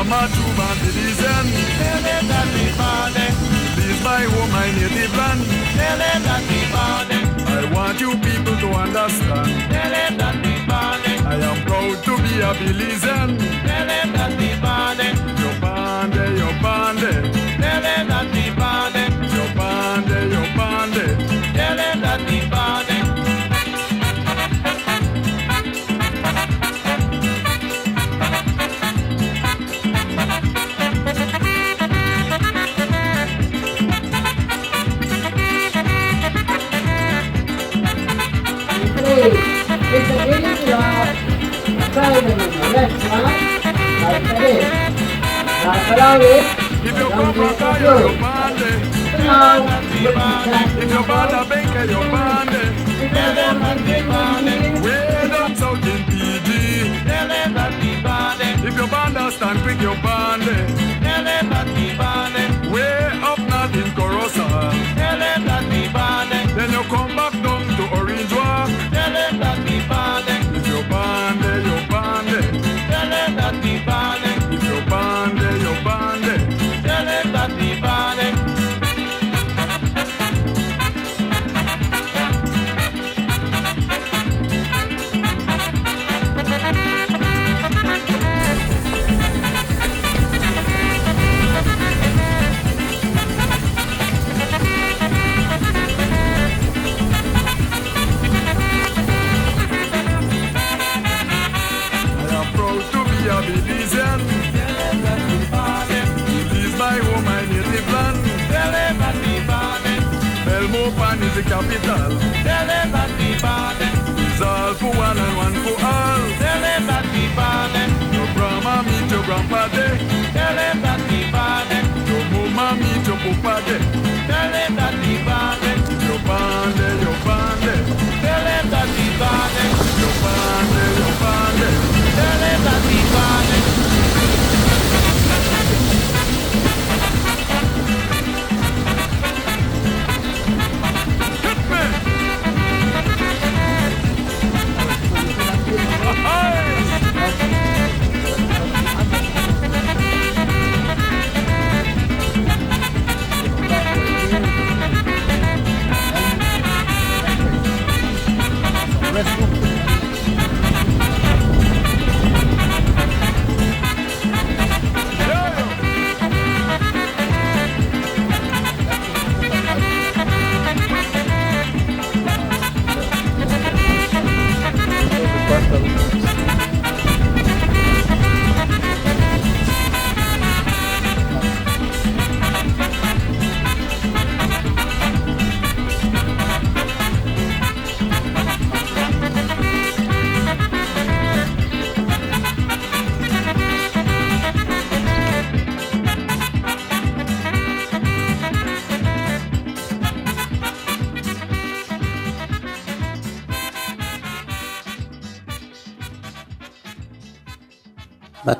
Tell them that we by home, my native land. Tell that we. I want you people to understand. Tell that we. I am proud to be a Belizean. Tell If you come from God, you're money. If you buy the bank, you're money. Tell that they money. We're PG. If you band us, stand quick, you're money. Tell that they money. We're up not in Corosa. Tell that they money. Then you come back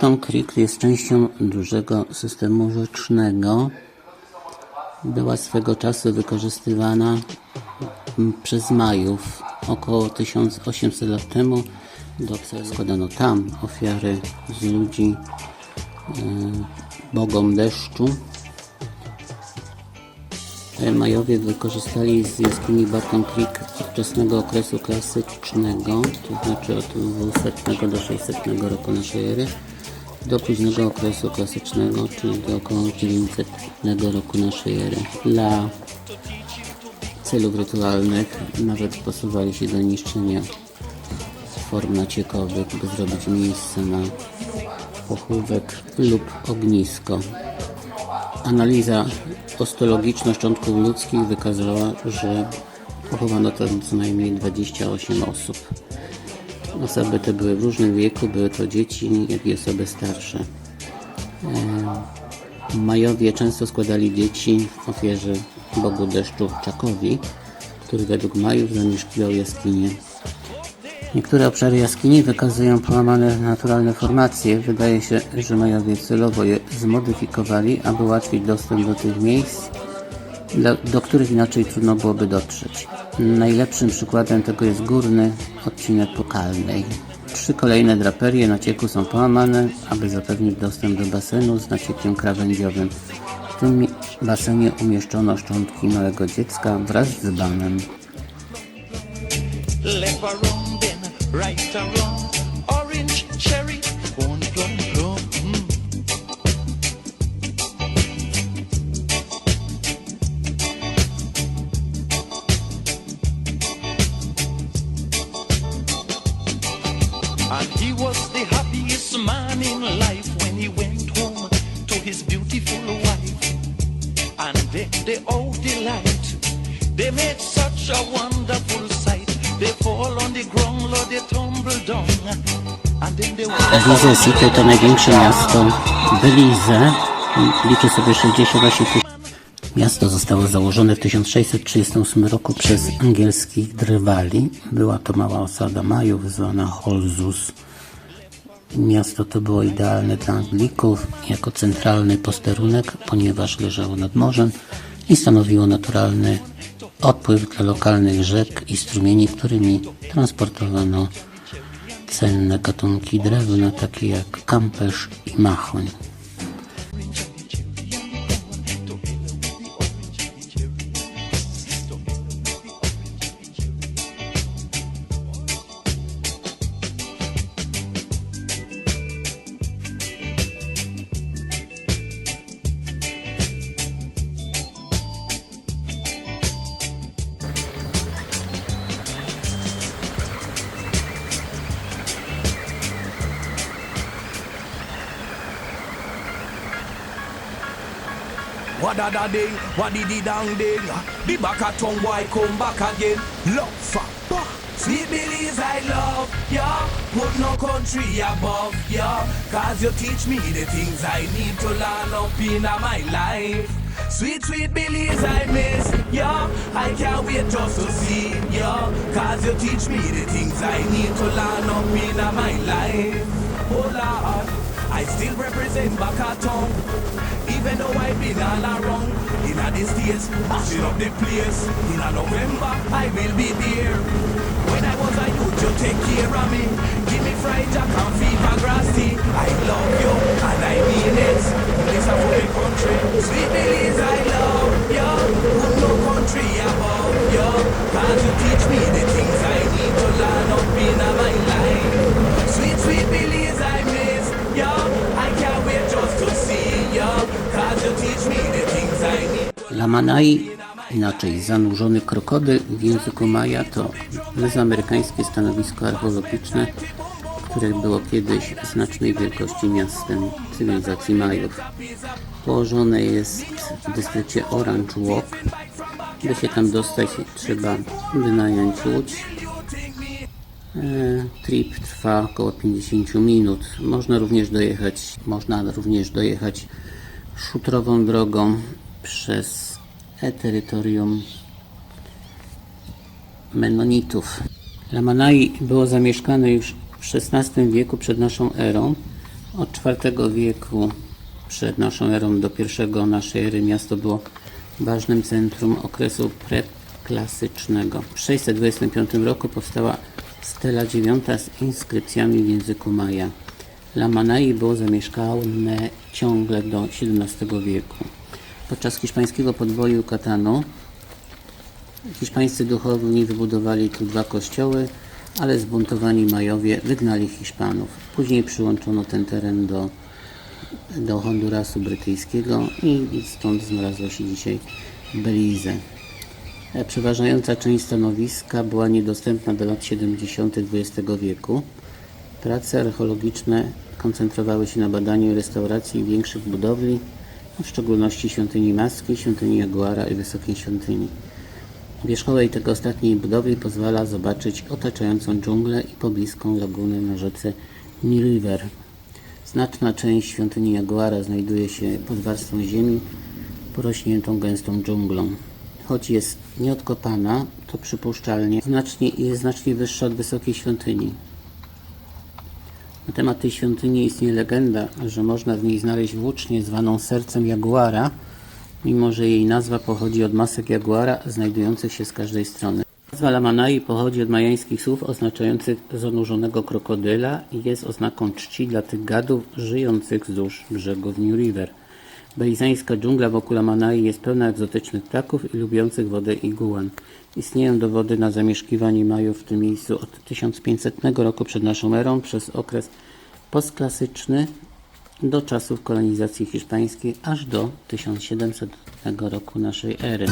Baton Creek jest częścią dużego systemu rzecznego. Była swego czasu wykorzystywana przez Majów około 1800 lat temu. Do składano tam ofiary z ludzi e, bogom deszczu. E, Majowie wykorzystali z jaskini Barton Creek wczesnego okresu klasycznego, to znaczy od 200 do 600 roku naszej ery, do późnego okresu klasycznego, czyli do około 900 roku naszej ery. Dla celów rytualnych nawet posuwali się do niszczenia form naciekowych, by zrobić miejsce na pochówek lub ognisko. Analiza ostologiczna szczątków ludzkich wykazała, że pochowano tam co najmniej 28 osób. Osoby te były w różnym wieku, były to dzieci, jak i osoby starsze. E, Majowie często składali dzieci w ofierze Bogu deszczu Czakowi, który według Majów zamieszkiwał jaskinie. Niektóre obszary jaskini wykazują połamane naturalne formacje. Wydaje się, że Majowie celowo je zmodyfikowali, aby ułatwić dostęp do tych miejsc, dla, do których inaczej trudno byłoby dotrzeć. Najlepszym przykładem tego jest górny odcinek Pokalnej. Trzy kolejne draperie nacieku są połamane, aby zapewnić dostęp do basenu z naciekiem krawędziowym. W tym basenie umieszczono szczątki małego dziecka wraz z then, right around. Orange, cherry, Belize City to największe miasto Belize. Liczy sobie 68 tysięcy. Miasto zostało założone w 1638 roku przez angielskich drwali. Była to mała osada Majów zwana Holzus. Miasto to było idealne dla Anglików jako centralny posterunek, ponieważ leżało nad morzem i stanowiło naturalny odpływ dla lokalnych rzek i strumieni, którymi transportowano cenne gatunki drewna, takie jak kamperz i machoń. Ding, di di dang ding. Back a tongue boy come back again. Love bah. Sweet Billy's I love ya. Put no country above ya. Cause you teach me the things I need to learn up in my life. Sweet, sweet Billy's I miss ya. I can't wait just to see ya. Cause you teach me the things I need to learn up in my life. Oh Lord, I still represent Bakaton. Even though I've been all around. In a this days, mashing up the place. In a November, I will be there. When I was a youth, you take care of me. Give me fried jack and fever grass tea I love you, and I mean it. This a for the country. Sweet Billy's, I love you Put no country above you Cause you teach me the things I need to learn up in Lamanai, inaczej zanurzony krokodyl w języku Maja to mezoamerykańskie stanowisko archeologiczne, które było kiedyś znacznej wielkości miastem cywilizacji Majów. Położone jest w dystrykcie Orange Walk. By się tam dostać trzeba wynająć łódź. E, Trip trwa około 50 minut. Można również dojechać, można również dojechać szutrową drogą przez e-terytorium Menonitów. Lamanai było zamieszkane już w XVI wieku przed naszą erą. Od IV wieku przed naszą erą do I naszej ery miasto było ważnym centrum okresu preklasycznego. W 625 roku powstała stela dziewiąta z inskrypcjami w języku maja. Lamanai było zamieszkane ciągle do XVII wieku. Podczas hiszpańskiego podboju Yucatanu hiszpańscy duchowni wybudowali tu dwa kościoły, ale zbuntowani Majowie wygnali Hiszpanów. Później przyłączono ten teren do, do Hondurasu brytyjskiego i stąd znalazło się dzisiaj Belize. E, Przeważająca część stanowiska była niedostępna do lat 70. XX wieku. Prace archeologiczne koncentrowały się na badaniu i restauracji większych budowli, w szczególności świątyni Maski, świątyni Jaguara i Wysokiej Świątyni. Wierzchołek tego ostatniej budowli pozwala zobaczyć otaczającą dżunglę i pobliską lagunę na rzece New River. Znaczna część świątyni Jaguara znajduje się pod warstwą ziemi porośniętą gęstą dżunglą. Choć jest nieodkopana, to przypuszczalnie znacznie, jest znacznie wyższa od wysokiej świątyni. Na temat tej świątyni istnieje legenda, że można w niej znaleźć włócznię zwaną sercem jaguara, mimo że jej nazwa pochodzi od masek jaguara znajdujących się z każdej strony. Nazwa Lamanai pochodzi od majańskich słów oznaczających zanurzonego krokodyla i jest oznaką czci dla tych gadów żyjących wzdłuż brzegów New River. Belizańska dżungla wokół Lamanai jest pełna egzotycznych ptaków i lubiących wodę iguan. Istnieją dowody na zamieszkiwanie Majów w tym miejscu od 1500 roku przed naszą erą przez okres postklasyczny do czasów kolonizacji hiszpańskiej aż do 1700 roku naszej ery.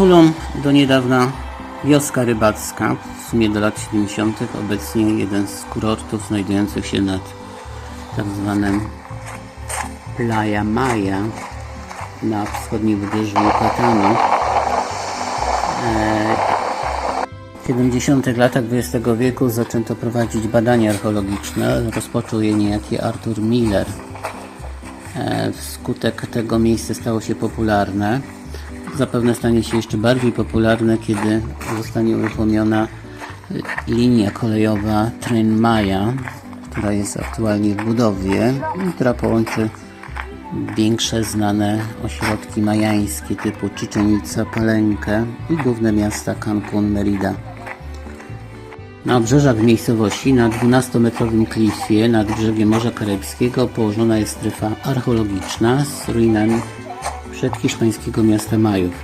Tulum do niedawna wioska rybacka, w sumie do lat 70. obecnie jeden z kurortów znajdujących się nad tak zwanym Playa Maya na wschodnim wybrzeżu Yucatanu. W 70. latach XX wieku zaczęto prowadzić badania archeologiczne. Rozpoczął je niejaki Arthur Miller. E, Wskutek tego miejsce stało się popularne. Zapewne stanie się jeszcze bardziej popularne, kiedy zostanie uruchomiona y, linia kolejowa Tren Maya, która jest aktualnie w budowie, i która połączy większe znane ośrodki majańskie typu Chichen Itza, Palenkę i główne miasta Cancun, Merida. Na obrzeżach miejscowości, na 12-metrowym klifie nad brzegiem Morza Karibskiego położona jest strefa archeologiczna z ruinami przedhiszpańskiego miasta Majów.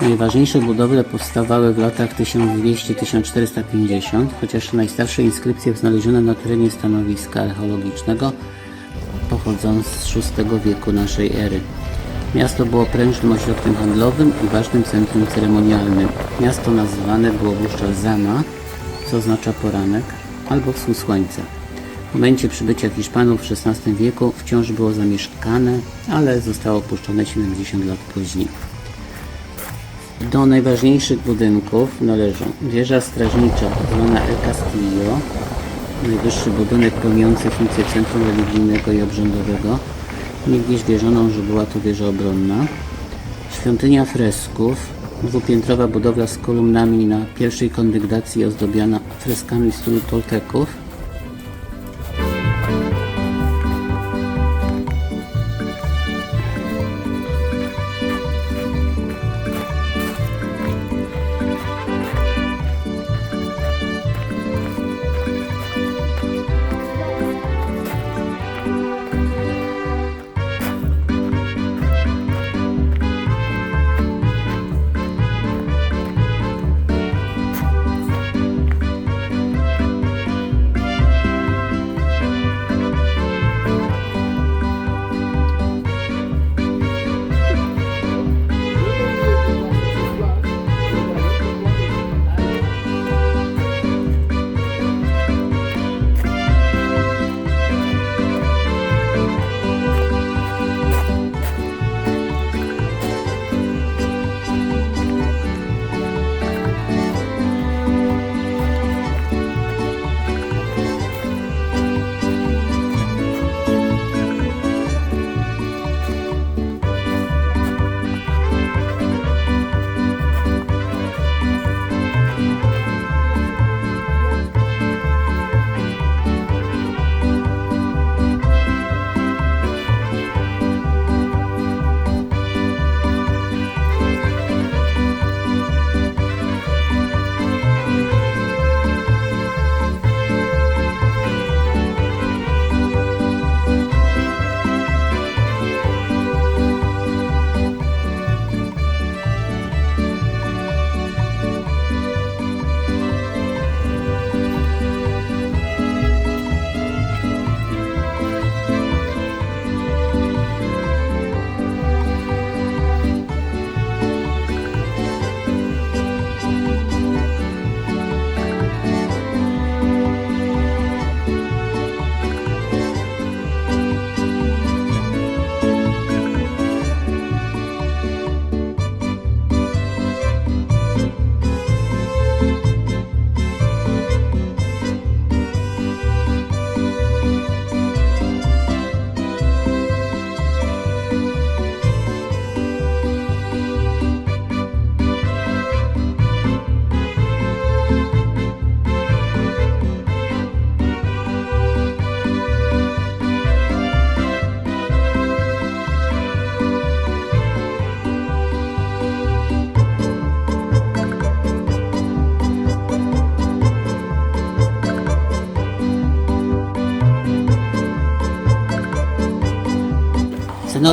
Najważniejsze budowle powstawały w latach 1200-1450, chociaż najstarsze inskrypcje znalezione na terenie stanowiska archeologicznego pochodzą z VI wieku naszej ery. Miasto było prężnym ośrodkiem handlowym i ważnym centrum ceremonialnym. Miasto nazywane było wówczas Zama, co oznacza poranek, albo wschód słońca. W momencie przybycia Hiszpanów w XVI wieku wciąż było zamieszkane, ale zostało opuszczone 70 lat później. Do najważniejszych budynków należą wieża strażnicza zwana El Castillo, najwyższy budynek pełniący funkcję centrum religijnego i obrzędowego. Niegdyś wierzono, że była to wieża obronna. Świątynia fresków, dwupiętrowa budowla z kolumnami na pierwszej kondygnacji ozdobiona freskami w stylu Tolteków.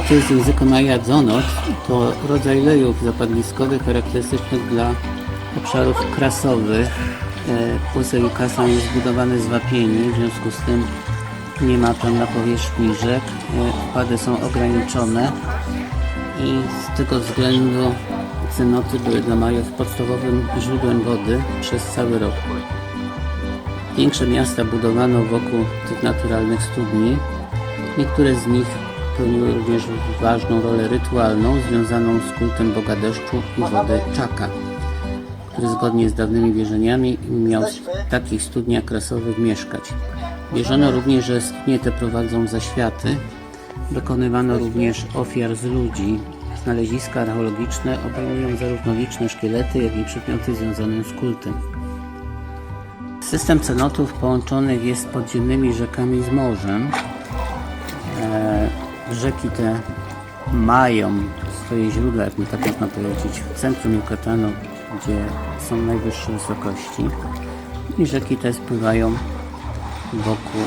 Cenoty z języka maja dzonot to rodzaj lejów zapadniskowych charakterystycznych dla obszarów krasowych. E, Półce Yucatan jest zbudowane z wapieni, w związku z tym nie ma tam na powierzchni rzek. E, Opady są ograniczone i z tego względu cenoty były dla Majów podstawowym źródłem wody przez cały rok. Większe miasta budowano wokół tych naturalnych studni. Niektóre z nich pełniły również ważną rolę rytualną związaną z kultem Boga deszczu i wody Czaka, który zgodnie z dawnymi wierzeniami miał w takich studniach krasowych mieszkać. Wierzono również, że studnie te prowadzą zaświaty. Dokonywano również ofiar z ludzi. Znaleziska archeologiczne obejmują zarówno liczne szkielety, jak i przedmioty związane z kultem. System cenotów połączonych jest podziemnymi rzekami z morzem. Rzeki te mają swoje źródła, jak my tak można powiedzieć, w centrum Yucatanu, gdzie są najwyższe wysokości. I rzeki te spływają wokół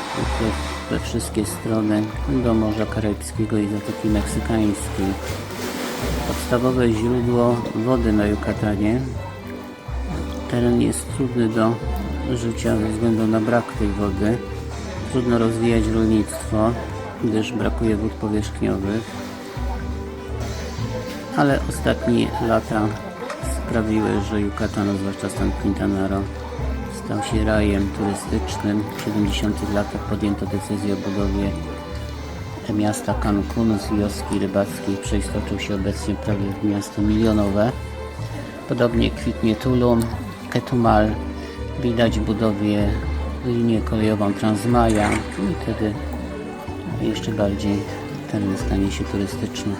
we wszystkie strony do Morza Karaibskiego i Zatoki Meksykańskiej. Podstawowe źródło wody na Yucatanie. Teren jest trudny do życia ze względu na brak tej wody. Trudno rozwijać rolnictwo, gdyż brakuje wód powierzchniowych. Ale ostatnie lata sprawiły, że Yucatan, zwłaszcza stan Quintana Roo, stał się rajem turystycznym. W 70 latach podjęto decyzję o budowie miasta Cancun z wioski rybackiej przeistoczył się obecnie prawie w miasto milionowe. Podobnie kwitnie Tulum, Ketumal. Widać budowie linię kolejową Transmaja i wtedy jeszcze bardziej teren stanie się turystyczny.